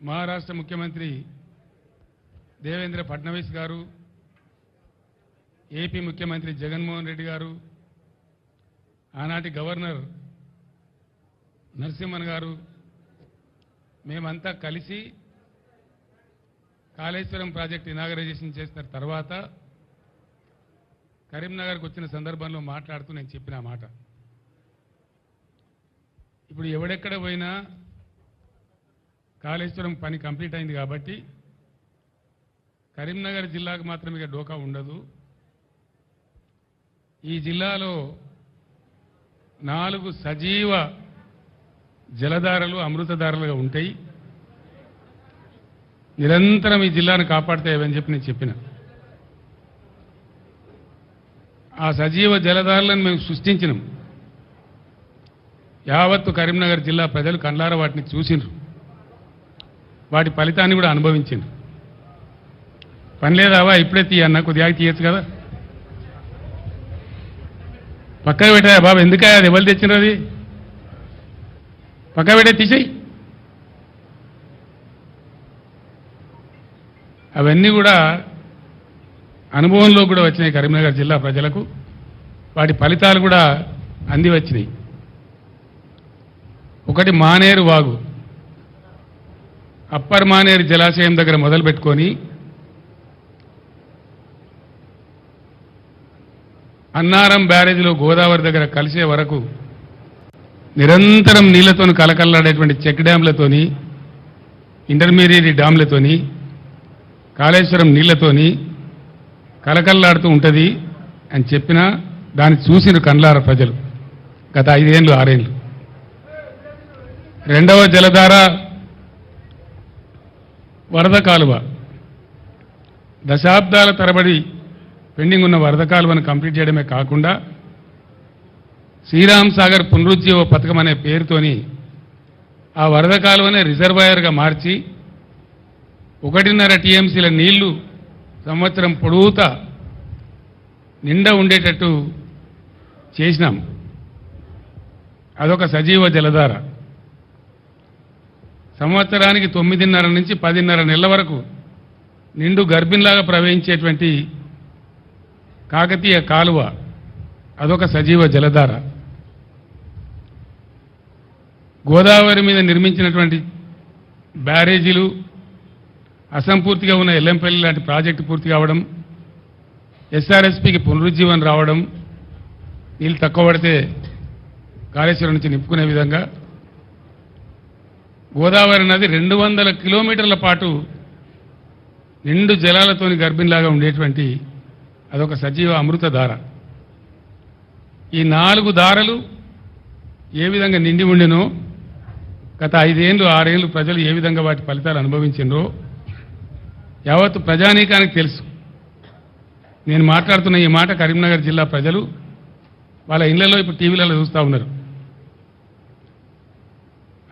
మహారాష్ట్ర ముఖ్యమంత్రి దేవేంద్ర ఫడ్నవీస్ గారు ఏపీ ముఖ్యమంత్రి జగన్మోహన్ రెడ్డి గారు ఆనాటి గవర్నర్ నరసింహన్ గారు మేమంతా కలిసి కాళేశ్వరం ప్రాజెక్ట్ ఇనాగరైజేషన్ చేసిన తర్వాత కరీంనగర్కి వచ్చిన సందర్భంలో మాట్లాడుతూ నేను చెప్పిన మాట. ఇప్పుడు ఎవడెక్కడ పోయినా కాళేశ్వరం పని కంప్లీట్ అయింది కాబట్టి కరీంనగర్ జిల్లాకు మాత్రం ఇక డోకా ఉండదు. ఈ జిల్లాలో నాలుగు సజీవ జలధారలు అమృతధారలుగా ఉంటాయి. నిరంతరం ఈ జిల్లాను కాపాడుతాయని చెప్పి నేను చెప్పిన. ఆ సజీవ జలధారలను మేము సృష్టించినాం. యావత్తు కరీంనగర్ జిల్లా ప్రజలు కండ్లార వాటిని చూసిండ్రు వాటి ఫలితాన్ని కూడా అనుభవించింది. పని లేదావా ఇప్పుడే తీయన్న కొద్దిగా తీయచ్చు కదా. పక్కన పెట్టాయా బాబు? ఎందుకయ్యా అది? ఎవరు తెచ్చినారు అది? పక్క పెట్టే తీసేయి. అవన్నీ కూడా అనుభవంలో కూడా వచ్చినాయి కరీంనగర్ జిల్లా ప్రజలకు. వాటి ఫలితాలు కూడా అంది వచ్చినాయి. ఒకటి మానేరు వాగు. అప్పర్ మానేరు జలాశయం దగ్గర మొదలుపెట్టుకొని అన్నారం బ్యారేజీలో గోదావరి దగ్గర కలిసే వరకు నిరంతరం నీళ్ళతో కలకల్లాడేటువంటి చెక్ డ్యాంలతోని ఇంటర్మీడియట్ డ్యాంలతోని కాళేశ్వరం నీళ్ళతోని కలకల్లాడుతూ ఉంటుంది అని చెప్పినా దాన్ని చూసిన కండ్లార ప్రజలు గత ఐదేళ్ళు ఆరేళ్ళు రెండవ జలధార వరద కాలువ. దశాబ్దాల తరబడి పెండింగ్ ఉన్న వరద కాలువను కంప్లీట్ చేయడమే కాకుండా శ్రీరామ్ సాగర్ పునరుజ్జీవ పథకం అనే పేరుతోని ఆ వరద కాలువనే రిజర్వాయర్గా మార్చి ఒకటిన్నర టీఎంసీల నీళ్ళు సంవత్సరం పొడుగుతా నిండా ఉండేటట్టు చేసినాం. అదొక సజీవ జలధార. సంవత్సరానికి తొమ్మిదిన్నర నుంచి పదిన్నర నెలల వరకు నిండు గర్భిణిలాగా ప్రవహించేటువంటి కాకతీయ కాలువ అదొక సజీవ జలధార. గోదావరి మీద నిర్మించినటువంటి బ్యారేజీలు అసంపూర్తిగా ఉన్న ఎల్లంపల్లి లాంటి ప్రాజెక్టు పూర్తి కావడం ఎస్ఆర్ఎస్పికి పునరుజ్జీవనం రావడం నీళ్ళు తక్కువ పడితే కాళేశ్వరం నుంచి నింపుకునే విధంగా గోదావరి నది రెండు వందల కిలోమీటర్ల పాటు నిండు జలాలతోని గర్భిణిలాగా ఉండేటువంటి అదొక సజీవ అమృత ధార. ఈ నాలుగు దారలు ఏ విధంగా నిండి ఉండినో గత ఐదేళ్ళు ఆరేళ్ళు ప్రజలు ఏ విధంగా వాటి ఫలితాలు అనుభవించిండ్రో యావత్తు ప్రజానీకానికి తెలుసు. నేను మాట్లాడుతున్న ఈ మాట కరీంనగర్ జిల్లా ప్రజలు వాళ్ళ ఇళ్ళలో ఇప్పుడు టీవీలలో చూస్తూ ఉన్నారు.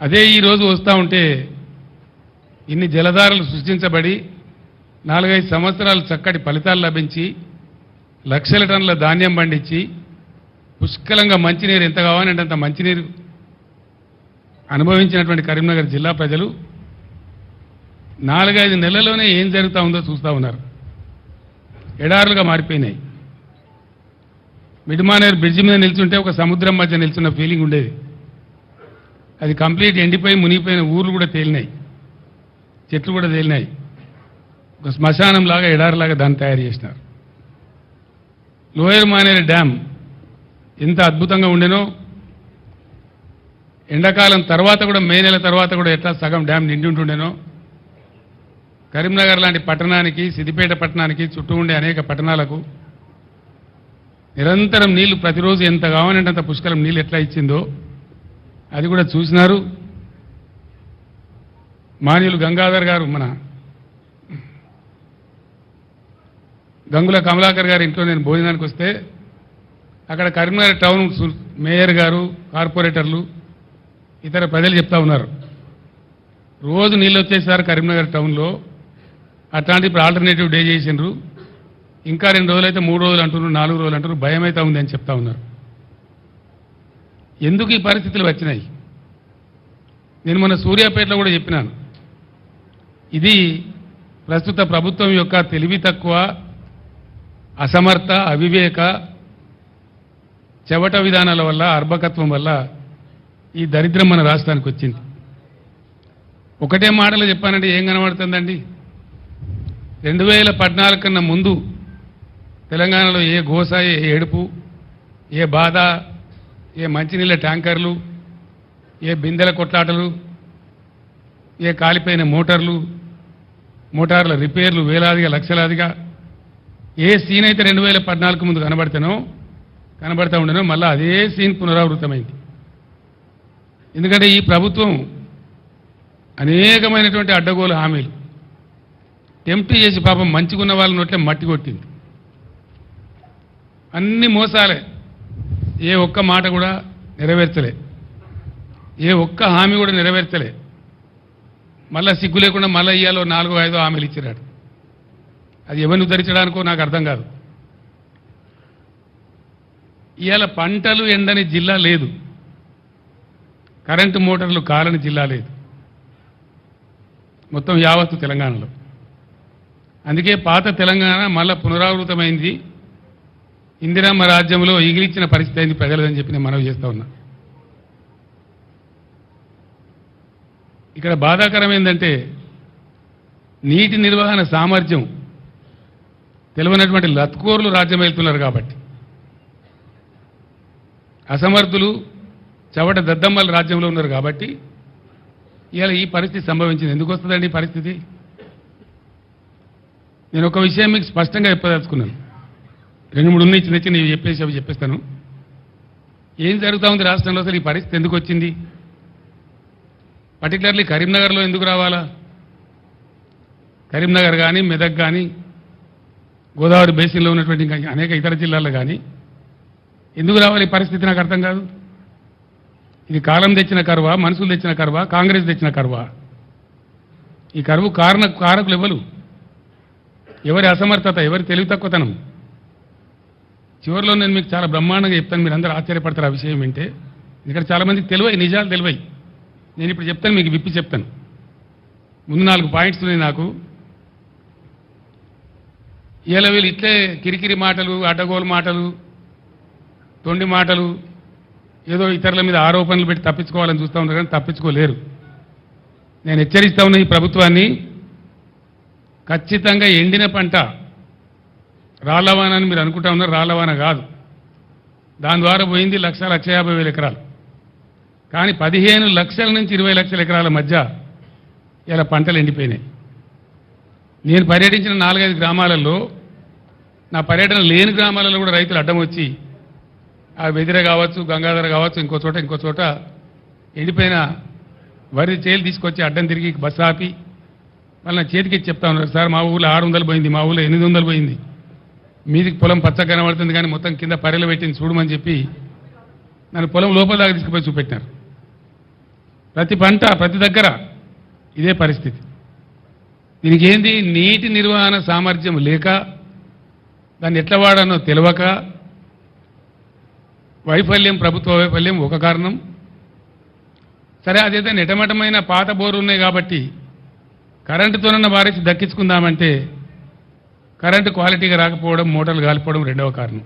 అదే ఈరోజు వస్తూ ఉంటే ఇన్ని జలధారలు సృష్టించబడి నాలుగైదు సంవత్సరాలు చక్కటి ఫలితాలు లభించి లక్షల టన్నుల ధాన్యం పండించి పుష్కలంగా మంచినీరు ఎంత కావాలంటే అంత మంచినీరు అనుభవించినటువంటి కరీంనగర్ జిల్లా ప్రజలు నాలుగైదు నెలల్లోనే ఏం జరుగుతూ ఉందో చూస్తూ ఉన్నారు. ఎడారులుగా మారిపోయినాయి. మిడిమానేరు బ్రిడ్జి మీద నిల్చుంటే ఒక సముద్రం మధ్య నిల్చున్న ఫీలింగ్ ఉండేది. అది కంప్లీట్ ఎండిపోయి మునిగిపోయిన ఊర్లు కూడా తేలినాయి. చెట్లు కూడా తేలినాయి. ఒక శ్మశానంలాగా ఎడారిలాగా దాన్ని తయారు చేసినారు. లోయర్ మానేరు డ్యామ్ ఎంత అద్భుతంగా ఉండేనో ఎండాకాలం తర్వాత కూడా మే నెల తర్వాత కూడా ఎట్లా సగం డ్యామ్ నిండి ఉంటుండేనో కరీంనగర్ లాంటి పట్టణానికి సిద్దిపేట పట్టణానికి చుట్టూ ఉండే అనేక పట్టణాలకు నిరంతరం నీళ్ళు ప్రతిరోజు ఎంత కావాలంటే అంత పుష్కలం నీళ్ళు ఎట్లా ఇచ్చిందో అది కూడా చూసినారు. మాన్యులు గంగాధర్ గారు మన గంగుల కమలాకర్ గారి ఇంట్లో నేను భోజనానికి వస్తే అక్కడ కరీంనగర్ టౌన్ మేయర్ గారు కార్పొరేటర్లు ఇతర ప్రజలు చెప్తా ఉన్నారు. రోజు నీళ్ళు వచ్చేసారు కరీంనగర్ టౌన్లో. అట్లాంటి ఇప్పుడు ఆల్టర్నేటివ్ డే చేసిండ్రు. ఇంకా రెండు రోజులు అయితే మూడు రోజులు అంటున్నారు నాలుగు రోజులు అంటున్నారు. భయం అయితే ఉంది అని చెప్తా ఉన్నారు. ఎందుకు ఈ పరిస్థితులు వచ్చినాయి? నేను మన సూర్యాపేటలో కూడా చెప్పినాను. ఇది ప్రస్తుత ప్రభుత్వం యొక్క తెలివి తక్కువ అసమర్థ అవివేక చెవట విధానాల వల్ల అర్భకత్వం వల్ల ఈ దరిద్రం మన రాష్ట్రానికి వచ్చింది. ఒకటే మాటలు చెప్పానంటే ఏం కనబడుతుందండి? రెండు వేల పద్నాలుగు కన్నా ముందు తెలంగాణలో ఏ గోస ఏ ఏడుపు ఏ బాధ ఏ మంచినీళ్ళ ట్యాంకర్లు ఏ బిందెల కొట్లాటలు ఏ కాలిపోయిన మోటార్లు మోటార్ల రిపేర్లు వేలాదిగా లక్షలాదిగా ఏ సీన్ అయితే రెండు వేల పద్నాలుగు ముందు కనబడతానో కనబడతా ఉండేనో మళ్ళీ అదే సీన్ పునరావృతమైంది. ఎందుకంటే ఈ ప్రభుత్వం అనేకమైనటువంటి అడ్డగోలు హామీలు. టెంప్ట్ చేసి పాపం మంచిగున్న వాళ్ళ నోట్లే మట్టి కొట్టింది. అన్ని మోసాలే. ఏ ఒక్క మాట కూడా నెరవేర్చలే. ఏ ఒక్క హామీ కూడా నెరవేర్చలే. మళ్ళా సిగ్గు లేకుండా మళ్ళీ ఇయ్యాలో నాలుగో ఐదో హామీలు ఇచ్చినాడు. అది ఎవరిని ఉద్ధరించడానికో నాకు అర్థం కాదు. ఇవాళ పంటలు ఎండని జిల్లా లేదు. కరెంటు మోటార్లు కాలని జిల్లా లేదు. మొత్తం యావత్తు తెలంగాణలో. అందుకే పాత తెలంగాణ మళ్ళా పునరావృతమైంది. ఇందిరమ్మ రాజ్యంలో ఇగిలిచ్చిన పరిస్థితి అయింది ప్రజలదని చెప్పి నేను మనవి చేస్తా ఉన్నా. ఇక్కడ బాధాకరం ఏంటంటే నీటి నిర్వహణ సామర్థ్యం తెలివనటువంటి లత్కోర్లు రాజ్యం వెళ్తున్నారు కాబట్టి. అసమర్థులు చవట దద్దమ్మలు రాజ్యంలో ఉన్నారు కాబట్టి ఇలా ఈ పరిస్థితి సంభవించింది. ఎందుకు వస్తుందండి ఈ పరిస్థితి? నేను ఒక విషయం మీకు స్పష్టంగా చెప్పదలుచుకున్నాను. రెండు మూడు ఉన్నాయి చిన్న చిన్న చెప్పేసి అవి చెప్పేస్తాను. ఏం జరుగుతూ ఉంది రాష్ట్రంలో అసలు ఈ పరిస్థితి ఎందుకు వచ్చింది? పర్టికులర్లీ కరీంనగర్లో ఎందుకు రావాలా? కరీంనగర్ కానీ మెదక్ కానీ గోదావరి బేసిన్లో ఉన్నటువంటి ఇంకా అనేక ఇతర జిల్లాల్లో కానీ ఎందుకు రావాలి ఈ పరిస్థితి నాకు అర్థం కాదు. ఇది కాలం తెచ్చిన కరువా మనుషులు తెచ్చిన కరువా కాంగ్రెస్ తెచ్చిన కరువా? ఈ కరువు కారణ కారకులు ఎవరు? ఎవరి అసమర్థత ఎవరి తెలివి తక్కువతనం? చివరిలో నేను మీకు చాలా బ్రహ్మాండంగా చెప్తాను మీరు అందరూ ఆశ్చర్యపడతారు ఆ విషయం వింటే. ఇక్కడ చాలా మందికి తెలివై నిజాలు తెలివై. నేను ఇప్పుడు చెప్తాను మీకు విప్పి చెప్తాను. ముందు నాలుగు పాయింట్స్ ఉన్నాయి నాకు. ఇలా వీళ్ళు ఇట్లే కిరికిరి మాటలు అడ్డగోలు మాటలు తొండి మాటలు ఏదో ఇతరుల మీద ఆరోపణలు పెట్టి తప్పించుకోవాలని చూస్తూ ఉన్నారు కానీ తప్పించుకోలేరు. నేను హెచ్చరిస్తా ఉన్న ఈ ప్రభుత్వాన్ని ఖచ్చితంగా ఎండిన పంట రాళ్ళవాన అని మీరు అనుకుంటా ఉన్నారు రాళ్ళవాన కాదు. దాని ద్వారా పోయింది లక్ష లక్ష యాభై వేల ఎకరాలు. కానీ పదిహేను లక్షల నుంచి ఇరవై లక్షల ఎకరాల మధ్య ఇలా పంటలు ఎండిపోయినాయి. నేను పర్యటించిన నాలుగైదు గ్రామాలలో నా పర్యటన లేని గ్రామాలలో కూడా రైతులు అడ్డం వచ్చి ఆ వెదిర కావచ్చు గంగాధర కావచ్చు ఇంకో చోట ఇంకో చోట ఎండిపోయిన వరి చేలు తీసుకొచ్చి అడ్డం తిరిగి బస్సు ఆపి మళ్ళీ చేతికి చెప్తా ఉన్నారు సార్ మా ఊళ్ళో ఆరు వందలు పోయింది మా ఊళ్ళో ఎనిమిది వందలు పోయింది. మీదికి పొలం పచ్చ కనబడుతుంది కానీ మొత్తం కింద పర్రెలు పెట్టింది చూడమని చెప్పి నన్ను పొలం లోపల దాకా తీసుకుపోయి చూపెట్టినారు. ప్రతి పంట ప్రతి దగ్గర ఇదే పరిస్థితి. దీనికి ఏంది? నీటి నిర్వహణ సామర్థ్యం లేక దాన్ని ఎట్లా వాడానో తెలియక వైఫల్యం ప్రభుత్వ వైఫల్యం ఒక కారణం. సరే అదైతే నిటమటమైన పాత బోర్లు ఉన్నాయి కాబట్టి కరెంటుతోనన్న వారేసి దక్కించుకుందామంటే కరెంటు క్వాలిటీగా రాకపోవడం మోటార్లు కాలిపోవడం రెండవ కారణం.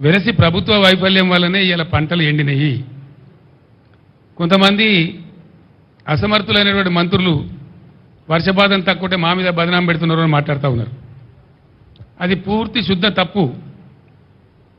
వెరసి ప్రభుత్వ వైఫల్యం వల్లనే ఇలా పంటలు ఎండినాయి. కొంతమంది అసమర్థులైనటువంటి మంత్రులు వర్షపాతం తక్కువటే మా మీద బదనాం పెడుతున్నారు అని మాట్లాడుతూ ఉన్నారు. అది పూర్తి శుద్ధ తప్పు.